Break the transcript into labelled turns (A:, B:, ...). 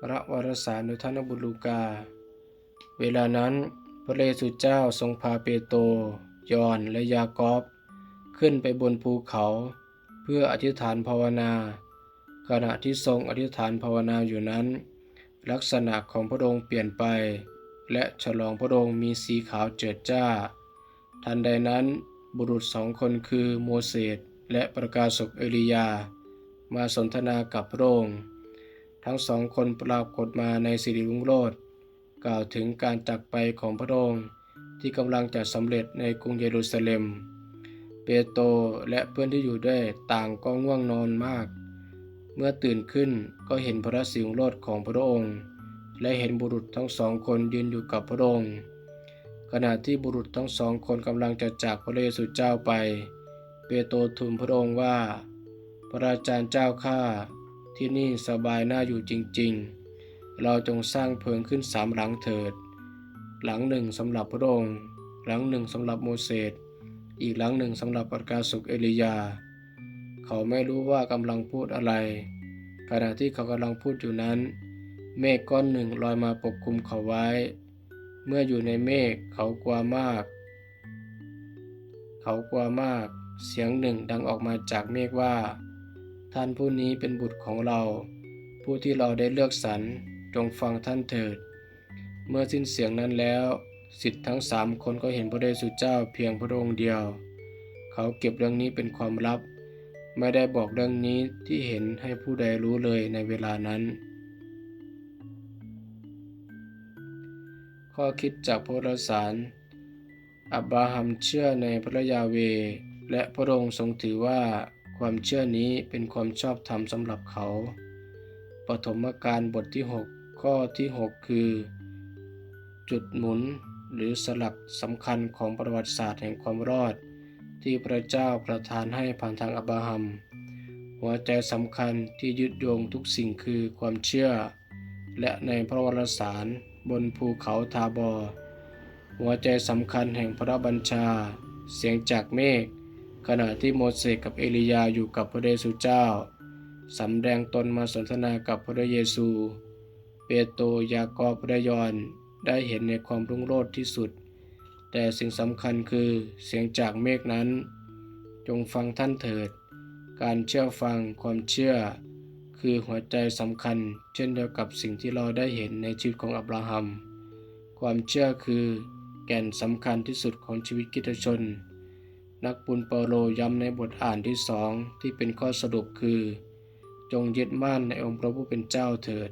A: พระวรสารโดยท่านบุลูกา เวลานั้นพระเยซูเจ้าทรงพาเปโตรยอนและยากอบ ขึ้นไปบนภูเขาเพื่ออธิษฐานภาวนา ขณะที่ทรงอธิษฐานภาวนาอยู่นั้น ลักษณะของพระองค์เปลี่ยนไป และฉลองพระองค์มีสีขาวเจิดจ้า ทันใดนั้นบุรุษสองคนคือโมเสสและประกาศกเอลียา มาสนทนากับพระองค์ ทั้งสองคนปรากฏมาในสิริรุ่งโรจน์กล่าวถึงการจากไปของพระองค์ที่กำลังจะสำเร็จในกรุงเยรูซาเล็ม เปโตรและเพื่อนที่อยู่ด้วยต่างก็ง่วงนอนมาก เมื่อตื่นขึ้นก็เห็นพระสิงโรจน์ของพระองค์ และเห็นบุรุษทั้งสองคนยืนอยู่กับพระองค์ขณะที่บุรุษทั้งสองคนกำลังจะจากพระเยซูเจ้าไป เปโตรทูลพระองค์ว่า พระอาจารย์เจ้าข้า ที่นี่สบายน่าอยู่จริงๆ เราจงสร้างเพิงขึ้นสามหลังเถิด หลังหนึ่งสำหรับพระองค์ หลังหนึ่งสำหรับโมเสส อีกหลังหนึ่งสำหรับประกาศสุกเอลียา เขาไม่รู้ว่ากำลังพูดอะไร ขณะที่เขากำลังพูดอยู่นั้น เมฆก้อนหนึ่งลอยมาปกคลุมเขาไว้ เมื่ออยู่ในเมฆเขากลัวมาก เขากลัวมาก เสียงหนึ่งดังออกมาจากเมฆว่า ท่านผู้นี้เป็นบุตรของเรา ผู้ที่เราได้เลือกสรรจงฟังท่านเถิด เมื่อสิ้นเสียงนั้นแล้วสิทธิ์ทั้งสามคนก็เห็นพระเยซูเจ้าเพียงพระองค์เดียว เขาเก็บเรื่องนี้เป็นความลับ ไม่ได้บอกเรื่องนี้ที่เห็นให้ผู้ใดรู้เลยในเวลานั้น ข้อคิดจากพระวสารอับราฮัมเชื่อในพระยาเวและพระองค์ทรงถือว่า ความเชื่อนี้เป็นความชอบธรรมสำหรับเขา ปฐมกาลบทที่ 6 ข้อที่ 6 คือ จุดหมุนหรือสลักสำคัญของประวัติศาสตร์แห่งความรอด ที่พระเจ้าประทานให้ผ่านทางอับราฮัม หัวใจสำคัญที่ยึดโยงทุกสิ่งคือความเชื่อ และในพระวรสารบนภูเขาทาบอ หัวใจสำคัญแห่งพระบัญชา เสียงจากเมฆ ขณะที่โมเสสกับเอลียาอยู่กับพระเยซูเจ้า สำแดงตนมาสนทนากับพระเยซู เปโตรยากอบและยอนได้เห็นในความรุ่งโรจน์ที่สุด แต่สิ่งสำคัญคือเสียงจากเมฆนั้น จงฟังท่านเถิด การเชื่อฟังความเชื่อ คือหัวใจสำคัญ เช่นเดียวกับสิ่งที่เราได้เห็นในชีวิตของอับราฮัม ความเชื่อคือแก่นสำคัญที่สุดของชีวิตคริสตชน นักบุญเปาโลย้ำในบทอ่านที่สองที่เป็นข้อสรุปคือ จงยึดมั่นในองค์พระผู้เป็นเจ้าเถิด